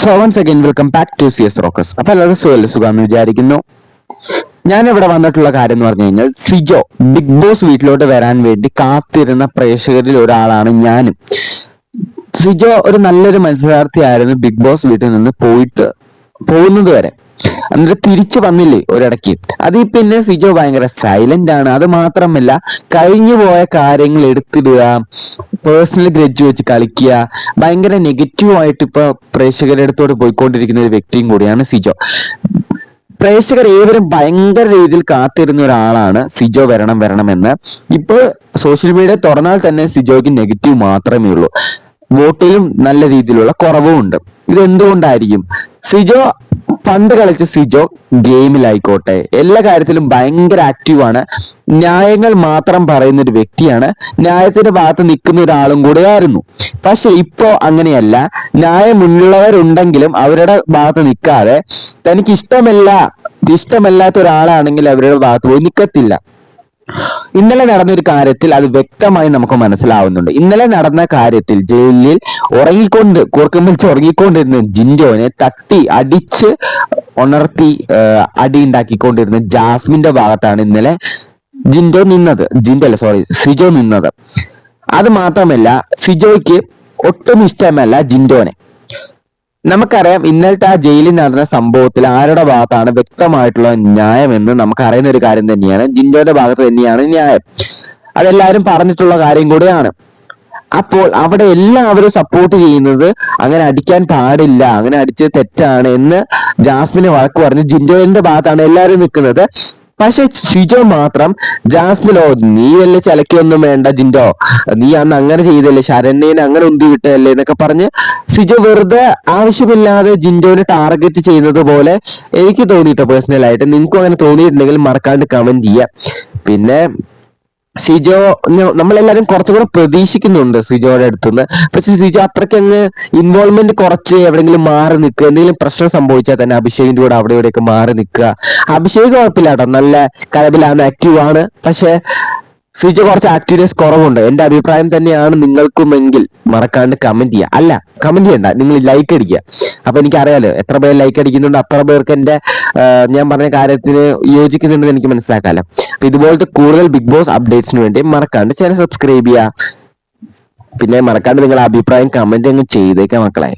So once again welcome back to C S rocks അപ്പൊ എല്ലാവരും സുഖമല്ല സുഖമെന്ന് വിചാരിക്കുന്നു. ഞാൻ ഇവിടെ വന്നിട്ടുള്ള കാര്യം എന്ന് പറഞ്ഞു കഴിഞ്ഞാൽ സിജോ ബിഗ് ബോസ് വീട്ടിലോട്ട് വരാൻ വേണ്ടി കാത്തിരുന്ന പ്രേക്ഷകരിൽ ഒരാളാണ് ഞാനും. സിജോ ഒരു നല്ലൊരു മത്സരാർത്ഥിയായിരുന്നു ബിഗ് ബോസ് വീട്ടിൽ നിന്ന് പോയിട്ട് പോകുന്നത് വരെ. എന്നിട്ട് തിരിച്ചു വന്നില്ലേ ഒരിടയ്ക്ക്. അതിൽ പിന്നെ സിജോ ഭയങ്കര സൈലന്റ് ആണ്. അത് മാത്രമല്ല കഴിഞ്ഞു പോയ കാര്യങ്ങൾ എടുത്തിടുക പേഴ്സണൽ ഗ്രഡ്ജ് വെച്ച് കളിക്കുക ഭയങ്കര നെഗറ്റീവായിട്ട് ഇപ്പൊ പ്രേക്ഷകരുടെ അടുത്തോട്ട് പോയിക്കൊണ്ടിരിക്കുന്ന ഒരു വ്യക്തിയും കൂടിയാണ് സിജോ. പ്രേക്ഷകർ ഏവരും ഭയങ്കര രീതിയിൽ കാത്തിരുന്ന ഒരാളാണ് സിജോ വരണം വരണമെന്ന്. ഇപ്പോൾ സോഷ്യൽ മീഡിയ തുറന്നാൽ തന്നെ സിജോയ്ക്ക് നെഗറ്റീവ് മാത്രമേ ഉള്ളൂ. വോട്ടിലും നല്ല രീതിയിലുള്ള കുറവും ഉണ്ട് ഇത് എന്തുകൊണ്ടായിരിക്കും സിജോ പണ്ട് കളിച്ച സിജോ ഗെയിമിലായിക്കോട്ടെ. എല്ലാ കാര്യത്തിലും ഭയങ്കര ആക്റ്റീവാണ് ന്യായങ്ങൾ മാത്രം പറയുന്ന ഒരു വ്യക്തിയാണ്. ന്യായത്തിന്റെ ഭാഗത്ത് നിൽക്കുന്ന ഒരാളും കൂടെയായിരുന്നു. പക്ഷെ ഇപ്പോ അങ്ങനെയല്ല. ന്യായമുള്ളവരുണ്ടെങ്കിലും അവരുടെ ഭാഗത്ത് നിൽക്കാതെ തനിക്ക് ഇഷ്ടമല്ല ഇഷ്ടമല്ലാത്ത ഒരാളാണെങ്കിൽ അവരുടെ ഭാഗത്ത് പോയി നിൽക്കത്തില്ല. ഇന്നലെ നടന്ന ഒരു കാര്യത്തിൽ അത് വ്യക്തമായി നമുക്ക് മനസ്സിലാവുന്നുണ്ട്. ഇന്നലെ നടന്ന കാര്യത്തിൽ ജയിലിൽ ഉറങ്ങിക്കൊണ്ട് കൂർക്കം വിളിച്ച് ഉറങ്ങിക്കൊണ്ടിരുന്ന ജിൻഡോനെ തട്ടി അടിച്ച് ഉണർത്തി അടി ഉണ്ടാക്കിക്കൊണ്ടിരുന്ന ജാസ്മിന്റെ ഭാഗത്താണ് ഇന്നലെ ജിൻഡോ നിന്നത്. ജിൻഡോ അല്ല സോറി സിജോ നിന്നത്. അത് മാത്രമല്ല സിജോയ്ക്ക് ഒട്ടും ഇഷ്ടമല്ല ജിൻഡോനെ. നമുക്കറിയാം ഇന്നലത്തെ ആ ജയിലിൽ നടന്ന സംഭവത്തിൽ ആരുടെ ഭാഗത്താണ് വ്യക്തമായിട്ടുള്ള ന്യായം എന്ന് നമുക്ക് അറിയുന്ന ഒരു കാര്യം തന്നെയാണ്. ജിൻജോയുടെ ഭാഗത്ത് തന്നെയാണ് ന്യായം. അതെല്ലാവരും പറഞ്ഞിട്ടുള്ള കാര്യം കൂടെയാണ്. അപ്പോൾ അവിടെ എല്ലാവരും സപ്പോർട്ട് ചെയ്യുന്നത് അങ്ങനെ അടിക്കാൻ പാടില്ല അങ്ങനെ അടിച്ചത് തെറ്റാണ് എന്ന് ജാസ്മിനെ വഴക്ക് പറഞ്ഞ് ജിൻജോയിന്റെ ഭാഗത്താണ് എല്ലാവരും നിൽക്കുന്നത്. പക്ഷെ ഷിജോ മാത്രം ജാസ്മിനോ നീ വല്ല ചിലക്കൊന്നും വേണ്ട ജിൻഡോ. നീ അന്ന് അങ്ങനെ ചെയ്തല്ലേ ശരണ്യനെ അങ്ങനെ ഉന്തി വിട്ടതല്ലേ എന്നൊക്കെ പറഞ്ഞ് ഷിജോ വെറുതെ ആവശ്യമില്ലാതെ ജിൻഡോനെ ടാർഗറ്റ് ചെയ്യുന്നത് പോലെ എനിക്ക് തോന്നിയിട്ടോ പേഴ്സണലായിട്ട് നിങ്ങൾക്കും അങ്ങനെ തോന്നിയിട്ടുണ്ടെങ്കിൽ മറക്കാണ്ട് കമന്റ് ചെയ്യാം. പിന്നെ സിജോ നമ്മളെല്ലാരും കുറച്ചുകൂടെ പ്രതീക്ഷിക്കുന്നുണ്ട് സിജോയുടെ അടുത്തുനിന്ന്. പക്ഷെ സിജോ അത്രയ്ക്ക് അങ്ങ് ഇൻവോൾവ്മെന്റ് കുറച്ച് എവിടെങ്കിലും മാറി നിൽക്കുക. എന്തെങ്കിലും പ്രശ്നം സംഭവിച്ചാൽ തന്നെ അഭിഷേകിന്റെ കൂടെ അവിടെ ഇവിടെയൊക്കെ മാറി നിൽക്കുക. അഭിഷേക് കുഴപ്പമില്ല കേട്ടോ നല്ല കലബിലാണ് ആക്റ്റീവ് ആണ്. പക്ഷെ സിജോ കുറച്ച് ആക്ടിവിറ്റീസ് കുറവുണ്ട്. എന്റെ അഭിപ്രായം തന്നെയാണ് നിങ്ങൾക്കുമെങ്കിൽ. മറക്കാണ്ട് കമന്റ് ചെയ്യുക അല്ല കമന്റ് ചെയ്യണ്ട. നിങ്ങൾ ലൈക്ക് അടിക്കുക. അപ്പൊ എനിക്കറിയാലോ എത്ര പേർ ലൈക്ക് അടിക്കുന്നുണ്ട് അത്ര പേർക്ക് എന്റെ ഞാൻ പറഞ്ഞ കാര്യത്തിന് യോജിക്കുന്നുണ്ടെന്ന് എനിക്ക് മനസ്സിലാക്കാലോ. അപ്പൊ ഇതുപോലത്തെ കൂടുതൽ ബിഗ് ബോസ് അപ്ഡേറ്റ്സിന് വേണ്ടി മറക്കാണ്ട് ചാനൽ സബ്സ്ക്രൈബ് ചെയ്യുക പിന്നെ മറക്കാണ്ട് നിങ്ങളുടെ അഭിപ്രായം കമന്റ് അങ്ങ് ചെയ്തേക്കാം മക്കളെ.